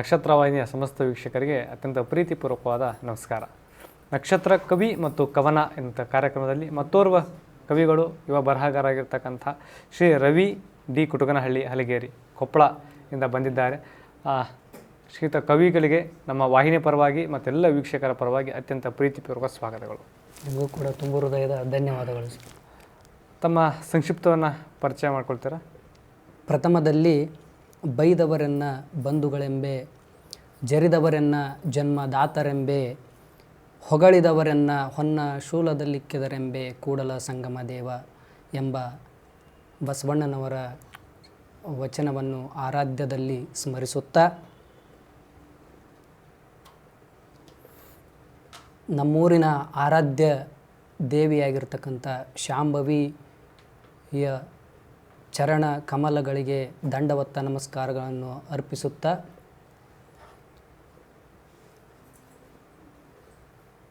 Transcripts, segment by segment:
ನಕ್ಷತ್ರ ವಾಹಿನಿಯ ಸಮಸ್ತ ವೀಕ್ಷಕರಿಗೆ ಅತ್ಯಂತ ಪ್ರೀತಿಪೂರ್ವಕವಾದ ನಮಸ್ಕಾರ. ನಕ್ಷತ್ರ ಕವಿ ಮತ್ತು ಕವನ ಎಂಥ ಕಾರ್ಯಕ್ರಮದಲ್ಲಿ ಮತ್ತೋರ್ವ ಕವಿಗಳು ಯುವ ಬರಹಗಾರರಾಗಿರ್ತಕ್ಕಂಥ ಶ್ರೀ ರವಿ ಡಿ ಕುಟುಗನಹಳ್ಳಿ ಹಲಗೇರಿ ಕೊಪ್ಪಳ ಇಂದ ಬಂದಿದ್ದಾರೆ. ಆ, ಶ್ರೀಯುತ ಕವಿಗಳಿಗೆ ನಮ್ಮ ವಾಹಿನಿ ಪರವಾಗಿ ಮತ್ತೆಲ್ಲ ವೀಕ್ಷಕರ ಪರವಾಗಿ ಅತ್ಯಂತ ಪ್ರೀತಿಪೂರ್ವಕ ಸ್ವಾಗತಗಳು. ನಿಮಗೂ ಕೂಡ ತುಂಬ ಹೃದಯದ ಧನ್ಯವಾದಗಳು ತಮ್ಮ ಸಂಕ್ಷಿಪ್ತವನ್ನು ಪರಿಚಯ ಮಾಡ್ಕೊಳ್ತೀರಾ? ಪ್ರಥಮದಲ್ಲಿ ಬೈದವರನ್ನು ಬಂಧುಗಳೆಂಬೆ ಜರಿದವರೆನ್ನ ಜನ್ಮದಾತರೆಂಬೆ ಹೊಗಳಿದವರೆನ್ನ ಹೊನ್ನ ಶೂಲದಲ್ಲಿಕ್ಕಿದರೆಂಬೆ ಕೂಡಲ ಸಂಗಮ ದೇವ ಎಂಬ ಬಸವಣ್ಣನವರ ವಚನವನ್ನು ಆರಾಧ್ಯದಲ್ಲಿ ಸ್ಮರಿಸುತ್ತಾ ನಮ್ಮೂರಿನ ಆರಾಧ್ಯ ದೇವಿಯಾಗಿರ್ತಕ್ಕಂಥ ಶಾಂಭವಿಯ ಚರಣ ಕಮಲಗಳಿಗೆ ದಂಡವತ್ತ ನಮಸ್ಕಾರಗಳನ್ನು ಅರ್ಪಿಸುತ್ತಾ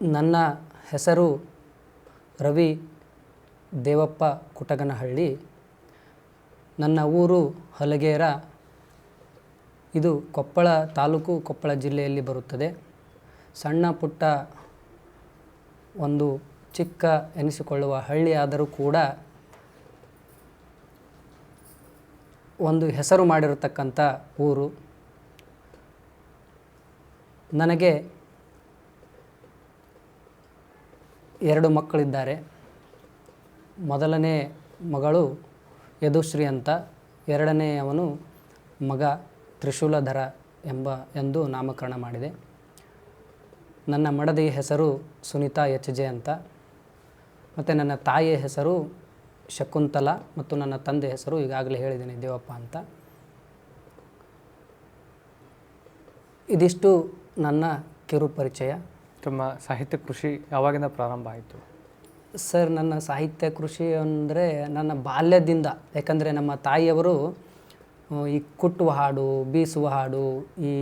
ನನ್ನ ಹೆಸರು ರವಿ ದೇವಪ್ಪ ಕುಟಗನಹಳ್ಳಿ. ನನ್ನ ಊರು ಹಲಗೇರ. ಇದು ಕೊಪ್ಪಳ ತಾಲೂಕು ಕೊಪ್ಪಳ ಜಿಲ್ಲೆಯಲ್ಲಿ ಬರುತ್ತದೆ. ಸಣ್ಣ ಪುಟ್ಟ ಒಂದು ಚಿಕ್ಕ ಎನಿಸಿಕೊಳ್ಳುವ ಹಳ್ಳಿಯಾದರೂ ಕೂಡ ಒಂದು ಹೆಸರು ಮಾಡಿರತಕ್ಕಂಥ ಊರು. ನನಗೆ ಎರಡು ಮಕ್ಕಳಿದ್ದಾರೆ. ಮೊದಲನೇ ಮಗಳು ಯದುಶ್ರೀ ಅಂತ ಎರಡನೆಯವನು ಮಗ ತ್ರಿಶೂಲಧರ ಎಂಬ ಎಂದು ನಾಮಕರಣ ಮಾಡಿದೆ. ನನ್ನ ಮಡದಿ ಹೆಸರು ಸುನೀತಾ ಎಚ್ ಜೆ ಅಂತ, ಮತ್ತು ನನ್ನ ತಾಯಿಯ ಹೆಸರು ಶಕುಂತಲ ಮತ್ತು ನನ್ನ ತಂದೆ ಹೆಸರು ಈಗಾಗಲೇ ಹೇಳಿದ್ದೀನಿ ದೇವಪ್ಪ ಅಂತ. ಇದಿಷ್ಟು ನನ್ನ ಕಿರು ಪರಿಚಯ ತಮ್ಮ ಸಾಹಿತ್ಯ ಕೃಷಿ ಯಾವಾಗಿಂದ ಪ್ರಾರಂಭ ಆಯಿತು? ಸರ್, ನನ್ನ ಸಾಹಿತ್ಯ ಕೃಷಿ ಅಂದರೆ ನನ್ನ ಬಾಲ್ಯದಿಂದ. ಯಾಕಂದರೆ ನಮ್ಮ ತಾಯಿಯವರು ಈ ಕುಟ್ಟುವ ಹಾಡು, ಬೀಸುವ ಹಾಡು, ಈ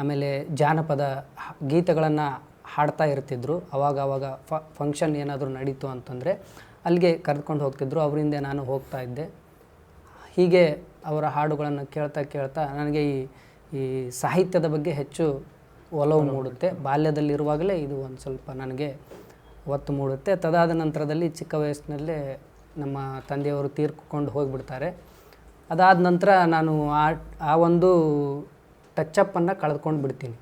ಆಮೇಲೆ ಜಾನಪದ ಗೀತೆಗಳನ್ನು ಹಾಡ್ತಾ ಇರ್ತಿದ್ರು. ಅವಾಗ ಅವಾಗ ಫಂಕ್ಷನ್ ಏನಾದರೂ ನಡೀತು ಅಂತಂದರೆ ಅಲ್ಲಿಗೆ ಕರೆದುಕೊಂಡು ಹೋಗ್ತಿದ್ರು. ಅವರಿಂದ ನಾನು ಹೋಗ್ತಾ ಇದ್ದೆ. ಹೀಗೆ ಅವರ ಹಾಡುಗಳನ್ನು ಕೇಳ್ತಾ ಕೇಳ್ತಾ ನನಗೆ ಈ ಈ ಸಾಹಿತ್ಯದ ಬಗ್ಗೆ ಹೆಚ್ಚು ಒಲವು ಮೂಡುತ್ತೆ. ಬಾಲ್ಯದಲ್ಲಿರುವಾಗಲೇ ಇದು ಒಂದು ಸ್ವಲ್ಪ ನನಗೆ ಒತ್ತು ಮೂಡುತ್ತೆ. ತದಾದ ನಂತರದಲ್ಲಿ ಚಿಕ್ಕ ವಯಸ್ಸಿನಲ್ಲೇ ನಮ್ಮ ತಂದೆಯವರು ತೀರ್ಕೊಂಡು ಹೋಗಿಬಿಡ್ತಾರೆ. ಅದಾದ ನಂತರ ನಾನು ಆ ಆ ಒಂದು ಟಚಪ್ಪನ್ನು ಕಳೆದುಕೊಂಡು ಬಿಡ್ತೀನಿ.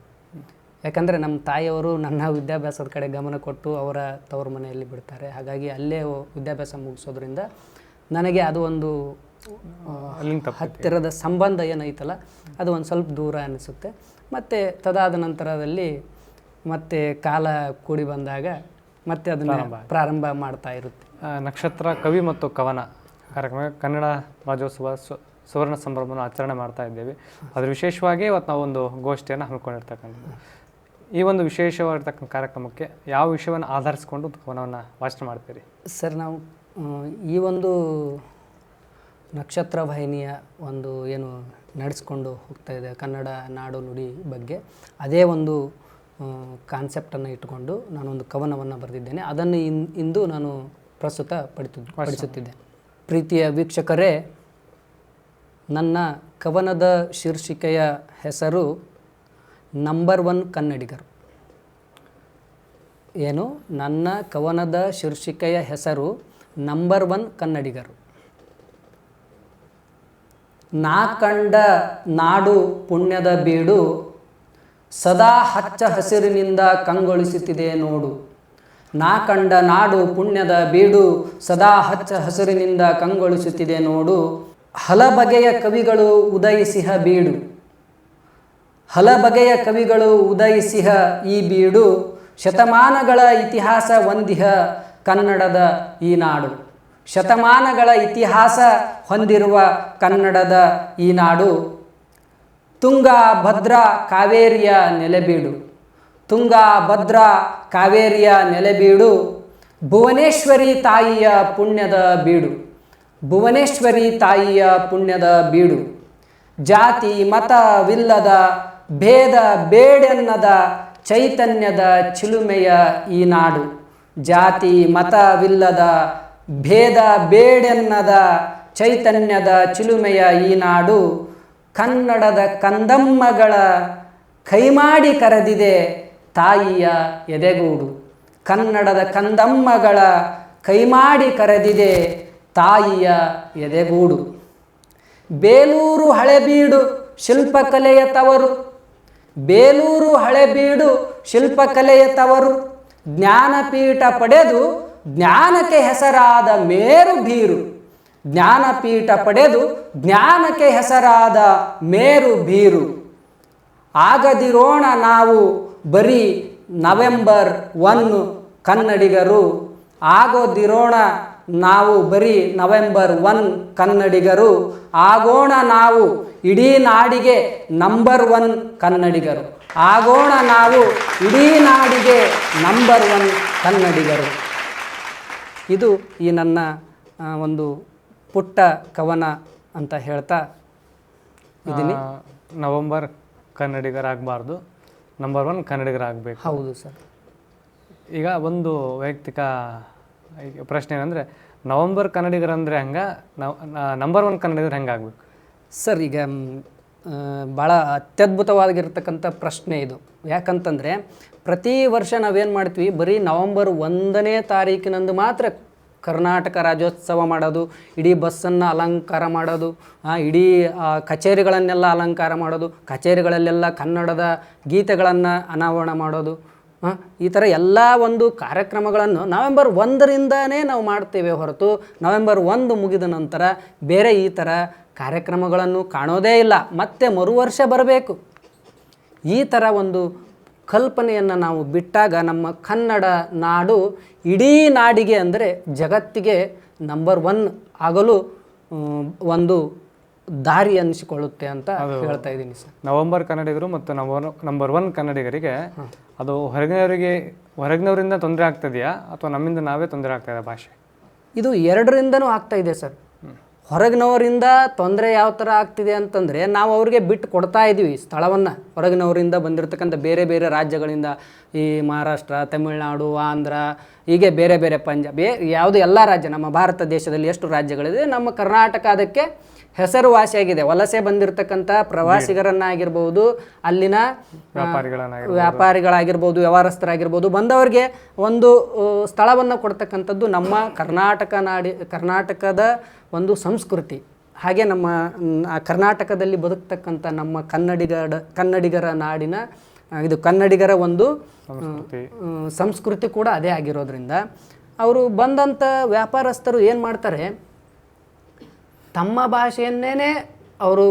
ಯಾಕಂದರೆ ನಮ್ಮ ತಾಯಿಯವರು ನನ್ನ ವಿದ್ಯಾಭ್ಯಾಸದ ಕಡೆ ಗಮನ ಕೊಟ್ಟು ಅವರ ತವರು ಮನೆಯಲ್ಲಿ ಬಿಡ್ತಾರೆ. ಹಾಗಾಗಿ ಅಲ್ಲೇ ವಿದ್ಯಾಭ್ಯಾಸ ಮುಗಿಸೋದ್ರಿಂದ ನನಗೆ ಅದು ಒಂದು ಹತ್ತಿರದ ಸಂಬಂಧ ಏನೈತಲ್ಲ ಅದು ಒಂದು ಸ್ವಲ್ಪ ದೂರ ಅನಿಸುತ್ತೆ. ಮತ್ತು ತದಾದ ನಂತರದಲ್ಲಿ ಮತ್ತೆ ಕಾಲ ಕೂಡಿ ಬಂದಾಗ ಮತ್ತೆ ಅದನ್ನು ಪ್ರಾರಂಭ ಮಾಡ್ತಾ ಇರುತ್ತೆ. ನಕ್ಷತ್ರ ಕವಿ ಮತ್ತು ಕವನ ಕಾರ್ಯಕ್ರಮ ಕನ್ನಡ ರಾಜ್ಯೋತ್ಸವ ಸು- ಸುವರ್ಣ ಸಂಭ್ರಮವನ್ನು ಆಚರಣೆ ಮಾಡ್ತಾ ಇದ್ದೇವೆ. ಅದ್ರ ವಿಶೇಷವಾಗಿ ಇವತ್ತು ನಾವು ಒಂದು ಗೋಷ್ಠಿಯನ್ನು ಹಮ್ಮಿಕೊಂಡಿರ್ತಕ್ಕಂಥದ್ದು. ಈ ಒಂದು ವಿಶೇಷವಾಗಿರ್ತಕ್ಕಂಥ ಕಾರ್ಯಕ್ರಮಕ್ಕೆ ಯಾವ ವಿಷಯವನ್ನು ಆಧರಿಸಿಕೊಂಡು ಕವನವನ್ನು ವಾಚನೆ ಮಾಡ್ತೀರಿ? ಸರ್ ನಾವು ಈ ಒಂದು ನಕ್ಷತ್ರ ವಾಹಿನಿಯ ಒಂದು ಏನು ನಡೆಸ್ಕೊಂಡು ಹೋಗ್ತಾ ಇದೆ ಕನ್ನಡ ನಾಡು ನುಡಿ ಬಗ್ಗೆ. ಅದೇ ಒಂದು ಕಾನ್ಸೆಪ್ಟನ್ನು ಇಟ್ಟುಕೊಂಡು ನಾನೊಂದು ಕವನವನ್ನು ಬರೆದಿದ್ದೇನೆ. ಅದನ್ನು ಇನ್ ಇಂದು ನಾನು ಪ್ರಸ್ತುತ ಪಡಿತು ಪಡಿಸುತ್ತಿದ್ದೆ. ಪ್ರೀತಿಯ ವೀಕ್ಷಕರೇ ನನ್ನ ಕವನದ ಶೀರ್ಷಿಕೆಯ ಹೆಸರು ನಂಬರ್ ಒನ್ ಕನ್ನಡಿಗರು. ಏನು? ನನ್ನ ಕವನದ ಶೀರ್ಷಿಕೆಯ ಹೆಸರು ನಂಬರ್ ಒನ್ ಕನ್ನಡಿಗರು. ನಾ ಕಂಡ ನಾಡು ಪುಣ್ಯದ ಬೀಡು ಸದಾ ಹಚ್ಚ ಹಸಿರಿನಿಂದ ಕಂಗೊಳಿಸುತ್ತಿದೆ ನೋಡು. ನಾ ಕಂಡ ನಾಡು ಪುಣ್ಯದ ಬೀಡು ಸದಾ ಹಚ್ಚ ಹಸಿರಿನಿಂದ ಕಂಗೊಳಿಸುತ್ತಿದೆ ನೋಡು. ಹಲ ಬಗೆಯ ಕವಿಗಳು ಉದಯಿಸಿಹ ಬೀಡು. ಹಲ ಬಗೆಯ ಕವಿಗಳು ಉದಯಿಸಿಹ ಈ ಬೀಡು ಶತಮಾನಗಳ ಇತಿಹಾಸ ಹೊಂದಿಹ ಕನ್ನಡದ ಈ ನಾಡು. ಶತಮಾನಗಳ ಇತಿಹಾಸ ಹೊಂದಿರುವ ಕನ್ನಡದ ಈ ನಾಡು ತುಂಗಾ ಭದ್ರಾ ಕಾವೇರಿಯ ನೆಲೆಬೀಡು. ತುಂಗಾ ಭದ್ರಾ ಕಾವೇರಿಯ ನೆಲೆಬೀಡು ಭುವನೇಶ್ವರಿ ತಾಯಿಯ ಪುಣ್ಯದ ಬೀಡು. ಭುವನೇಶ್ವರಿ ತಾಯಿಯ ಪುಣ್ಯದ ಬೀಡು. ಜಾತಿ ಮತವಿಲ್ಲದ ಭೇದ ಬೇಡೆನ್ನದ ಚೈತನ್ಯದ ಚಿಲುಮೆಯ ಈ ನಾಡು. ಜಾತಿ ಮತವಿಲ್ಲದ ಭೇದ ಬೇಡೆನ್ನದ ಚೈತನ್ಯದ ಚಿಲುಮೆಯ ಈ ನಾಡು ಕನ್ನಡದ ಕಂದಮ್ಮಗಳ ಕೈಮಾಡಿ ಕರೆದಿದೆ ತಾಯಿಯ ಎದೆಗೂಡು. ಕನ್ನಡದ ಕಂದಮ್ಮಗಳ ಕೈಮಾಡಿ ಕರೆದಿದೆ ತಾಯಿಯ ಎದೆಗೂಡು. ಬೇಲೂರು ಹಳೆಬೀಡು ಶಿಲ್ಪಕಲೆಯ ತವರು. ಬೇಲೂರು ಹಳೆಬೀಡು ಶಿಲ್ಪಕಲೆಯ ತವರು. ಜ್ಞಾನಪೀಠ ಪಡೆದು ಜ್ಞಾನಕ್ಕೆ ಹೆಸರಾದ ಮೇರು ಬೀರು ಜ್ಞಾನಪೀಠ ಪಡೆದು ಜ್ಞಾನಕ್ಕೆ ಹೆಸರಾದ ಮೇರು ಬೀರು ಆಗದಿರೋಣ ನಾವು ಬರೀ ನವೆಂಬರ್ ಒನ್ ಕನ್ನಡಿಗರು. ಆಗೋದಿರೋಣ ನಾವು ಬರೀ ನವೆಂಬರ್ ಒನ್ ಕನ್ನಡಿಗರು. ಆಗೋಣ ನಾವು ಇಡೀ ನಾಡಿಗೆ ನಂಬರ್ ಒನ್ ಕನ್ನಡಿಗರು. ಆಗೋಣ ನಾವು ಇಡೀ ನಾಡಿಗೆ ನಂಬರ್ ಒನ್ ಕನ್ನಡಿಗರು. ಇದು ಈ ನನ್ನ ಒಂದು ಪುಟ್ಟ ಕವನ ಅಂತ ಹೇಳ್ತಾ ಇದ್ದೀನಿ. ನವೆಂಬರ್ ಕನ್ನಡಿಗರಾಗಬಾರ್ದು. ನಂಬರ್ ಒನ್ ಕನ್ನಡಿಗರಾಗಬೇಕು. ಹೌದು ಸರ್. ಈಗ ಒಂದು ವೈಯಕ್ತಿಕ ಪ್ರಶ್ನೆ ಏನಂದರೆ ನವಂಬರ್ ಕನ್ನಡಿಗರಂದರೆ ಹಂಗ ನಂಬರ್ ಒನ್ ಕನ್ನಡಿಗರು ಹೆಂಗಾಗಬೇಕು? ಸರ್ ಈಗ ಭಾಳ ಅತ್ಯದ್ಭುತವಾಗಿರ್ತಕ್ಕಂಥ ಪ್ರಶ್ನೆ ಇದು. ಯಾಕಂತಂದರೆ ಪ್ರತಿ ವರ್ಷ ನಾವೇನು ಮಾಡ್ತೀವಿ? ಬರೀ ನವಂಬರ್ ಒಂದನೇ ತಾರೀಕಿನಂದು ಮಾತ್ರ ಕರ್ನಾಟಕ ರಾಜ್ಯೋತ್ಸವ ಮಾಡೋದು, ಇಡೀ ಬಸ್ಸನ್ನು ಅಲಂಕಾರ ಮಾಡೋದು ಇಡೀ ಕಚೇರಿಗಳನ್ನೆಲ್ಲ ಅಲಂಕಾರ ಮಾಡೋದು, ಕಚೇರಿಗಳಲ್ಲೆಲ್ಲ ಕನ್ನಡದ ಗೀತೆಗಳನ್ನು ಅನಾವರಣ ಮಾಡೋದು ಈ ಥರ ಎಲ್ಲ ಒಂದು ಕಾರ್ಯಕ್ರಮಗಳನ್ನು ನವೆಂಬರ್ ಒಂದರಿಂದನೇ ನಾವು ಮಾಡ್ತೇವೆ ಹೊರತು ನವೆಂಬರ್ ಒಂದು ಮುಗಿದ ನಂತರ ಬೇರೆ ಈ ಥರ ಕಾರ್ಯಕ್ರಮಗಳನ್ನು ಕಾಣೋದೇ ಇಲ್ಲ. ಮತ್ತೆ ಮರು ವರ್ಷ ಬರಬೇಕು. ಈ ಥರ ಒಂದು ಕಲ್ಪನೆಯನ್ನು ನಾವು ಬಿಟ್ಟಾಗ ನಮ್ಮ ಕನ್ನಡ ನಾಡು ಇಡೀ ನಾಡಿಗೆ ಅಂದರೆ ಜಗತ್ತಿಗೆ ನಂಬರ್ ಒನ್ ಆಗಲು ಒಂದು ದಾರಿ ಅನ್ನಿಸಿಕೊಳ್ಳುತ್ತೆ ಅಂತ ಹೇಳ್ತಾ ಇದ್ದೀನಿ ಸರ್. ನವೆಂಬರ್ ಕನ್ನಡಿಗರು ಮತ್ತು ನಂಬರ್ ನಂಬರ್ ಒನ್ ಕನ್ನಡಿಗರಿಗೆ ಅದು ಹೊರಗಿನವರಿಗೆ ಹೊರಗಿನವರಿಂದ ತೊಂದರೆ ಆಗ್ತಿದೆಯಾ ಅಥವಾ ನಮ್ಮಿಂದ ನಾವೇ ತೊಂದರೆ ಆಗ್ತಾ ಇದೆ ಭಾಷೆ? ಇದು ಎರಡರಿಂದನೂ ಆಗ್ತಾ ಇದೆ ಸರ್. ಹೊರಗಿನವರಿಂದ ತೊಂದರೆ ಯಾವ ಥರ ಆಗ್ತಿದೆ ಅಂತಂದರೆ ನಾವು ಅವ್ರಿಗೆ ಬಿಟ್ಟು ಕೊಡ್ತಾ ಇದ್ದೀವಿ ಸ್ಥಳವನ್ನು. ಹೊರಗಿನವರಿಂದ ಬಂದಿರತಕ್ಕಂಥ ಬೇರೆ ಬೇರೆ ರಾಜ್ಯಗಳಿಂದ ಈ ಮಹಾರಾಷ್ಟ್ರ ತಮಿಳುನಾಡು ಆಂಧ್ರ ಹೀಗೆ ಬೇರೆ ಬೇರೆ ಪಂಜಾಬ್ ಏ ಯಾವುದು ಎಲ್ಲ ರಾಜ್ಯ ನಮ್ಮ ಭಾರತ ದೇಶದಲ್ಲಿ ಎಷ್ಟು ರಾಜ್ಯಗಳಿದೆ ನಮ್ಮ ಕರ್ನಾಟಕ ಅದಕ್ಕೆ ಹೆಸರುವಾಸಿಯಾಗಿದೆ ವಲಸೆ ಬಂದಿರತಕ್ಕಂಥ ಪ್ರವಾಸಿಗರನ್ನಾಗಿರ್ಬೋದು ಅಲ್ಲಿನ ವ್ಯಾಪಾರಿಗಳನ್ನ ವ್ಯಾಪಾರಿಗಳಾಗಿರ್ಬೋದು ವ್ಯವಹಾರಸ್ಥರಾಗಿರ್ಬೋದು ಬಂದವರಿಗೆ ಒಂದು ಸ್ಥಳವನ್ನು ಕೊಡ್ತಕ್ಕಂಥದ್ದು ನಮ್ಮ ಕರ್ನಾಟಕ ನಾಡಿ ಕರ್ನಾಟಕದ ಒಂದು ಸಂಸ್ಕೃತಿ. ಹಾಗೆ ನಮ್ಮ ಕರ್ನಾಟಕದಲ್ಲಿ ಬದುಕ್ತಕ್ಕಂಥ ನಮ್ಮ ಕನ್ನಡಿಗರ ಕನ್ನಡಿಗರ ನಾಡಿನ ಇದು ಕನ್ನಡಿಗರ ಒಂದು ಸಂಸ್ಕೃತಿ. ಸಂಸ್ಕೃತಿ ಕೂಡ ಅದೇ ಆಗಿರೋದ್ರಿಂದ ಅವರು ಬಂದಂಥ ವ್ಯಾಪಾರಸ್ಥರು ಏನು ಮಾಡ್ತಾರೆ? ತಮ್ಮ ಭಾಷೆಯನ್ನೇ ಅವರು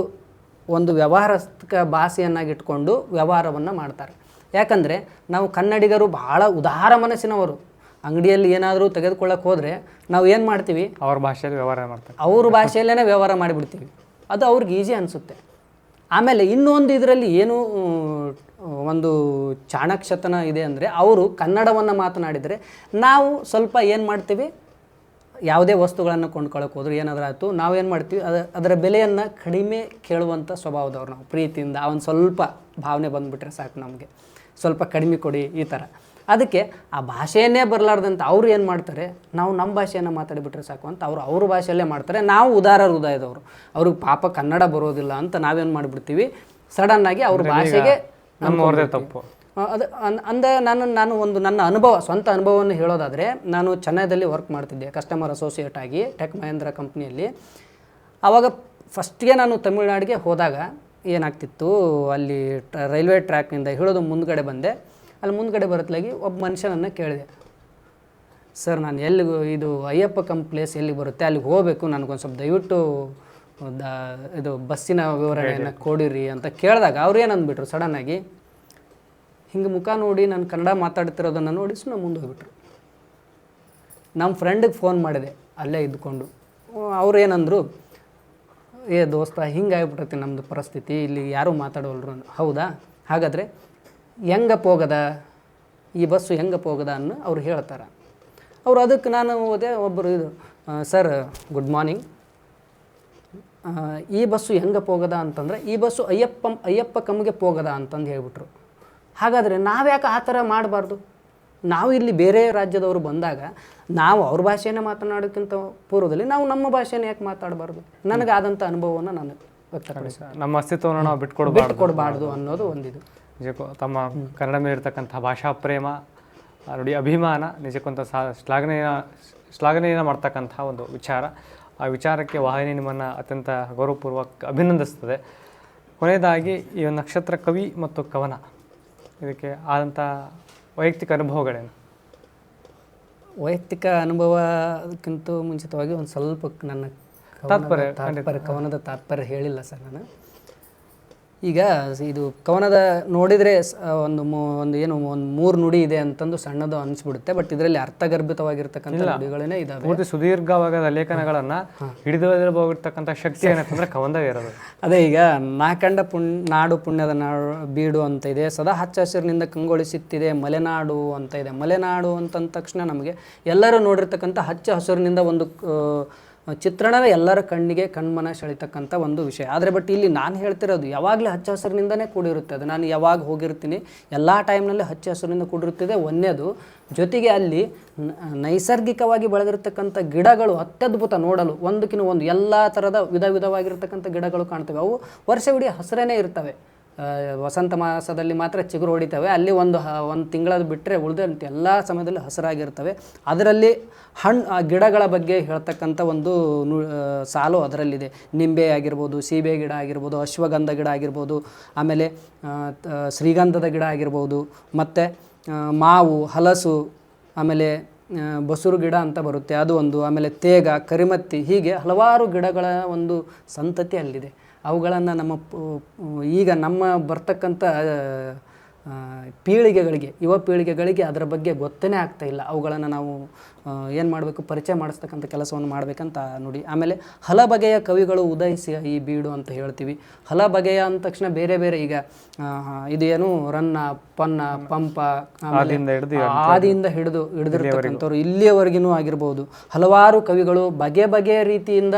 ಒಂದು ವ್ಯವಹಾರಸ್ಥ ಭಾಷೆಯನ್ನಾಗಿಟ್ಕೊಂಡು ವ್ಯವಹಾರವನ್ನು ಮಾಡ್ತಾರೆ. ಯಾಕಂದರೆ ನಾವು ಕನ್ನಡಿಗರು ಬಹಳ ಉದಾರ ಮನಸ್ಸಿನವರು. ಅಂಗಡಿಯಲ್ಲಿ ಏನಾದರೂ ತೆಗೆದುಕೊಳ್ಳಕ್ಕೆ ಹೋದರೆ ನಾವು ಏನು ಮಾಡ್ತೀವಿ? ಅವ್ರ ಭಾಷೆಯಲ್ಲಿ ವ್ಯವಹಾರ ಮಾಡ್ತಾರೆ. ಅವ್ರ ಭಾಷೆಯಲ್ಲೇ ವ್ಯವಹಾರ ಮಾಡಿಬಿಡ್ತೀವಿ. ಅದು ಅವ್ರಿಗೆ ಈಸಿ ಅನಿಸುತ್ತೆ. ಆಮೇಲೆ ಇನ್ನೊಂದು ಇದರಲ್ಲಿ ಏನು ಒಂದು ಚಾಣಕ್ಷತನ ಇದೆ ಅಂದರೆ ಅವರು ಕನ್ನಡವನ್ನು ಮಾತನಾಡಿದರೆ ನಾವು ಸ್ವಲ್ಪ ಏನು ಮಾಡ್ತೀವಿ? ಯಾವುದೇ ವಸ್ತುಗಳನ್ನು ಕೊಂಡ್ಕೊಳ್ಳೋಕೆ ಹೋದ್ರೆ ಏನಾದರೂ ಆಯಿತು ನಾವೇನು ಮಾಡ್ತೀವಿ? ಅದ ಅದರ ಬೆಲೆಯನ್ನು ಕಡಿಮೆ ಕೇಳುವಂಥ ಸ್ವಭಾವದವ್ರು ನಾವು ಪ್ರೀತಿಯಿಂದ. ಅವನು ಸ್ವಲ್ಪ ಭಾವನೆ ಬಂದುಬಿಟ್ರೆ ಸಾಕು ನಮಗೆ. ಸ್ವಲ್ಪ ಕಡಿಮೆ ಕೊಡಿ ಈ ಥರ ಅದಕ್ಕೆ ಆ ಭಾಷೆಯನ್ನೇ ಬರಲಾರ್ದಂತ ಅವ್ರು ಏನು ಮಾಡ್ತಾರೆ? ನಾವು ನಮ್ಮ ಭಾಷೆಯನ್ನು ಮಾತಾಡಿಬಿಟ್ರೆ ಸಾಕು ಅಂತ ಅವರು ಅವ್ರ ಭಾಷೆಯಲ್ಲೇ ಮಾಡ್ತಾರೆ. ನಾವು ಉದಾರ ಹೃದಯದವರು. ಅವ್ರಿಗೆ ಪಾಪ ಕನ್ನಡ ಬರೋದಿಲ್ಲ ಅಂತ ನಾವೇನು ಮಾಡಿಬಿಡ್ತೀವಿ? ಸಡನ್ನಾಗಿ ಅವ್ರ ಭಾಷೆಗೆ ನಮ್ಮವ್ರದೇ ತಪ್ಪು. ಅದು ಅನ್- ಅಂದ ನಾನು ನಾನು ಒಂದು ನನ್ನ ಅನುಭವ ಸ್ವಂತ ಅನುಭವವನ್ನು ಹೇಳೋದಾದರೆ ನಾನು ಚೆನ್ನೈದಲ್ಲಿ ವರ್ಕ್ ಮಾಡ್ತಿದ್ದೆ ಕಸ್ಟಮರ್ ಅಸೋಸಿಯೇಟ್ ಆಗಿ ಟೆಕ್ ಮಹೇಂದ್ರ ಕಂಪ್ನಿಯಲ್ಲಿ ಆವಾಗ ಫಸ್ಟ್ಗೆ ನಾನು ತಮಿಳ್ನಾಡಿಗೆ ಹೋದಾಗ ಏನಾಗ್ತಿತ್ತು ಅಲ್ಲಿ ಟ್ರ ರೈಲ್ವೆ ಟ್ರ್ಯಾಕ್ನಿಂದ ಹೇಳೋದು ಮುಂದ್ಗಡೆ ಬಂದೆ. ಅಲ್ಲಿ ಮುಂದ್ಗಡೆ ಬರತ್ಲಾಗಿ ಒಬ್ಬ ಮನುಷ್ಯನನ್ನು ಕೇಳಿದೆ. ಸರ್ ನಾನು ಎಲ್ಲಿ ಇದು ಅಯ್ಯಪ್ಪ ಕಂಪ್ ಪ್ಲೇಸ್ ಎಲ್ಲಿಗೆ ಬರುತ್ತೆ? ಅಲ್ಲಿಗೆ ಹೋಗಬೇಕು ನನಗೊಂದು ಸ್ವಲ್ಪ ದಯವಿಟ್ಟು ದ ಇದು ಬಸ್ಸಿನ ವಿವರಣೆಯನ್ನು ಕೊಡಿರಿ ಅಂತ ಕೇಳಿದಾಗ ಅವ್ರು ಏನು ಅಂದ್ಬಿಟ್ರು ಸಡನ್ನಾಗಿ ಹಿಂಗೆ ಮುಖ ನೋಡಿ ನಾನು ಕನ್ನಡ ಮಾತಾಡ್ತಿರೋದನ್ನು ನೋಡಿ ಸುಮ್ಮನೆ ಮುಂದೆ ಹೋಗ್ಬಿಟ್ರು. ನಮ್ಮ ಫ್ರೆಂಡಿಗೆ ಫೋನ್ ಮಾಡಿದೆ ಅಲ್ಲೇ ಇದ್ಕೊಂಡು. ಅವ್ರು ಏನಂದರು ಏ ದೋಸ್ತ ಹಿಂಗೆ ಆಗ್ಬಿಟ್ಟೈತಿ ನಮ್ಮದು ಪರಿಸ್ಥಿತಿ ಇಲ್ಲಿ ಯಾರೂ ಮಾತಾಡೋಲ್ರು ಹೌದಾ? ಹಾಗಾದರೆ ಹೆಂಗಪ್ಪ ಹೋಗದ ಈ ಬಸ್ಸು ಹೆಂಗೆ ಹೋಗದ ಅನ್ನು ಅವ್ರು ಹೇಳ್ತಾರೆ. ಅವ್ರು ಅದಕ್ಕೆ ನಾನು ಹೋದೆ ಒಬ್ಬರು ಇದು ಸರ್ ಗುಡ್ ಮಾರ್ನಿಂಗ್. ಈ ಬಸ್ಸು ಹೆಂಗೆ ಹೋಗದ ಅಂತಂದರೆ ಈ ಬಸ್ಸು ಅಯ್ಯಪ್ಪ ಅಯ್ಯಪ್ಪ ಕಮ್ಗೆ ಹೋಗದ ಅಂತಂದು ಹೇಳ್ಬಿಟ್ರು. ಹಾಗಾದರೆ ನಾವ್ಯಾಕೆ ಆ ಥರ ಮಾಡಬಾರ್ದು? ನಾವು ಇಲ್ಲಿ ಬೇರೆ ರಾಜ್ಯದವರು ಬಂದಾಗ ನಾವು ಅವ್ರ ಭಾಷೆನೇ ಮಾತನಾಡೋಕ್ಕಿಂತ ಪೂರ್ವದಲ್ಲಿ ನಾವು ನಮ್ಮ ಭಾಷೆನ ಯಾಕೆ ಮಾತಾಡಬಾರ್ದು? ನನಗಾದಂಥ ಅನುಭವವನ್ನು ನಾನು ವ್ಯಕ್ತಪಡಿಸ್ತೀನಿ. ನಮ್ಮ ಅಸ್ತಿತ್ವವನ್ನು ನಾವು ಬಿಟ್ಕೊಡ್ಬಾರ್ದು. ಬಿಟ್ಟು ಕೊಡಬಾರ್ದು ಅನ್ನೋದು ಒಂದಿದು. ನಿಜಕ್ಕೂ ತಮ್ಮ ಕನ್ನಡ ಮೇಲೆ ಇರತಕ್ಕಂಥ ಭಾಷಾ ಪ್ರೇಮ ನೋಡಿ ಅಭಿಮಾನ ನಿಜಕ್ಕೂ ಸಾ ಶ್ಲಾಘನೆಯ ಶ್ಲಾಘನೆಯನ್ನು ಮಾಡ್ತಕ್ಕಂಥ ಒಂದು ವಿಚಾರ. ಆ ವಿಚಾರಕ್ಕೆ ವಾಹಿನಿ ನಿಮ್ಮನ್ನು ಅತ್ಯಂತ ಗೌರವಪೂರ್ವಕ ಅಭಿನಂದಿಸ್ತದೆ. ಕೊನೆಯದಾಗಿ ಈ ನಕ್ಷತ್ರ ಕವಿ ಮತ್ತು ಕವನ ಇದಕ್ಕೆ ಆದಂಥ ವೈಯಕ್ತಿಕ ಅನುಭವಗಳೇನು? ವೈಯಕ್ತಿಕ ಅನುಭವಕ್ಕಿಂತ ಮುಂಚಿತವಾಗಿ ಒಂದು ಸ್ವಲ್ಪ ನನ್ನ ತಾತ್ಪರ್ಯ ಕವನದ ತಾತ್ಪರ್ಯ ಹೇಳಿಲ್ಲ ಸರ್ ನಾನು. ಈಗ ಇದು ಕವನದ ನೋಡಿದರೆ ಒಂದು ಒಂದು ಏನು ಒಂದು ಮೂರು ನುಡಿ ಇದೆ ಅಂತಂದು ಸಣ್ಣದು ಅನಿಸ್ಬಿಡುತ್ತೆ ಬಟ್ ಇದರಲ್ಲಿ ಅರ್ಥಗರ್ಭಿತವಾಗಿರ್ತಕ್ಕಂಥ ನುಡಿಗಳೇ ಇದಾವೆ. ಪೂರ್ತಿ ಸುದೀರ್ಘವಾದ ಲೇಖನಗಳನ್ನು ಹಿಡಿದಿರಬಹುದಿರ್ತಕ್ಕಂಥ ಶಕ್ತಿ ಏನಂತಂದ್ರೆ ಕವನದಾಗ ಇರೋದು. ಅದೇ ಈಗ ನಾಕಂಡ ಪುಣ್ ನಾಡು ಪುಣ್ಯದ ನಾಡು ಬೀಡು ಅಂತ ಇದೆ ಸದಾ ಹಚ್ಚ ಹಸಿರಿನಿಂದ ಕಂಗೊಳಿಸುತ್ತಿದೆ ಮಲೆನಾಡು ಅಂತ ಇದೆ. ಮಲೆನಾಡು ಅಂತಂದ ತಕ್ಷಣ ನಮಗೆ ಎಲ್ಲರೂ ನೋಡಿರ್ತಕ್ಕಂಥ ಹಚ್ಚ ಹಸಿರಿನಿಂದ ಒಂದು ಚಿತ್ರಣವೇ ಎಲ್ಲರ ಕಣ್ಣಿಗೆ, ಕಣ್ಮನ ಸೆಳಿತಕ್ಕಂಥ ಒಂದು ವಿಷಯ. ಆದರೆ ಬಟ್ ಇಲ್ಲಿ ನಾನು ಹೇಳ್ತಿರೋದು ಯಾವಾಗಲೂ ಹಚ್ಚ ಹಸಿರಿನಿಂದನೇ ಕೂಡಿರುತ್ತೆ ಅದು. ನಾನು ಯಾವಾಗ ಹೋಗಿರ್ತೀನಿ, ಎಲ್ಲ ಟೈಮ್ನಲ್ಲಿ ಹಚ್ಚ ಹಸಿರಿನಿಂದ ಕೂಡಿರುತ್ತದೆ. ಒಂದೇದು ಜೊತೆಗೆ ಅಲ್ಲಿ ನೈಸರ್ಗಿಕವಾಗಿ ಬೆಳೆದಿರ್ತಕ್ಕಂಥ ಗಿಡಗಳು ಅತ್ಯದ್ಭುತ ನೋಡಲು, ಒಂದಕ್ಕಿಂತ ಒಂದು ಎಲ್ಲ ಥರದ ವಿಧ ವಿಧವಾಗಿರ್ತಕ್ಕಂಥ ಗಿಡಗಳು ಕಾಣ್ತವೆ. ಅವು ವರ್ಷವಿಡೀ ಹಸಿರೇನೇ ಇರ್ತವೆ. ವಸಂತ ಮಾಸದಲ್ಲಿ ಮಾತ್ರ ಚಿಗುರು ಹೊಡಿತವೆ. ಅಲ್ಲಿ ಒಂದು ಒಂದು ತಿಂಗಳದು ಬಿಟ್ಟರೆ ಉಳಿದಂತೆ ಎಲ್ಲ ಸಮಯದಲ್ಲಿ ಹಸಿರಾಗಿರ್ತವೆ. ಅದರಲ್ಲಿ ಹಣ್ಣು ಆ, ಗಿಡಗಳ ಬಗ್ಗೆ ಹೇಳ್ತಕ್ಕಂಥ ಒಂದು ನು ಸಾಲು ಅದರಲ್ಲಿದೆ. ನಿಂಬೆ ಆಗಿರ್ಬೋದು, ಸೀಬೆ ಗಿಡ ಆಗಿರ್ಬೋದು, ಅಶ್ವಗಂಧ ಗಿಡ ಆಗಿರ್ಬೋದು, ಆಮೇಲೆ ಶ್ರೀಗಂಧದ ಗಿಡ ಆಗಿರ್ಬೋದು, ಮತ್ತು ಮಾವು, ಹಲಸು, ಆಮೇಲೆ ಬಸುರು ಗಿಡ ಅಂತ ಬರುತ್ತೆ. ಅದು ಒಂದು, ಆಮೇಲೆ ತೇಗ, ಕರಿಮತ್ತಿ ಹೀಗೆ ಹಲವಾರು ಗಿಡಗಳ ಒಂದು ಸಂತತಿ ಅಲ್ಲಿದೆ. ಅವುಗಳನ್ನು ನಮ್ಮ ಈಗ ನಮ್ಮ ಬರ್ತಕ್ಕಂಥ ಪೀಳಿಗೆಗಳಿಗೆ ಯುವ ಪೀಳಿಗೆಗಳಿಗೆ ಅದರ ಬಗ್ಗೆ ಗೊತ್ತೇ ಆಗ್ತಾ ಇಲ್ಲ. ಅವುಗಳನ್ನು ನಾವು ಏನು ಮಾಡಬೇಕು ಪರಿಚಯ ಮಾಡಿಸ್ತಕ್ಕಂಥ ಕೆಲಸವನ್ನು ಮಾಡಬೇಕಂತ ನೋಡಿ. ಆಮೇಲೆ ಹಲ ಬಗೆಯ ಕವಿಗಳು ಉದಯಿಸಿ ಈ ಬೀಡು ಅಂತ ಹೇಳ್ತೀವಿ. ಹಲ ಬಗೆಯ ಅಂದ ತಕ್ಷಣ ಬೇರೆ ಬೇರೆ ಈಗ ಇದೇನು ಇದು ರನ್ನ ಪನ್ನ ಪಂಪ ಆಮೇಲೆ ಆದಿಯಿಂದ ಹಿಡಿದು ಆದಿಯಿಂದ ಹಿಡಿದು ಹಿಡಿದಿರ್ತಕ್ಕಂಥವ್ರು ಇಲ್ಲಿಯವರೆಗಿನೂ ಆಗಿರ್ಬೋದು. ಹಲವಾರು ಕವಿಗಳು ಬಗೆ ಬಗೆಯ ರೀತಿಯಿಂದ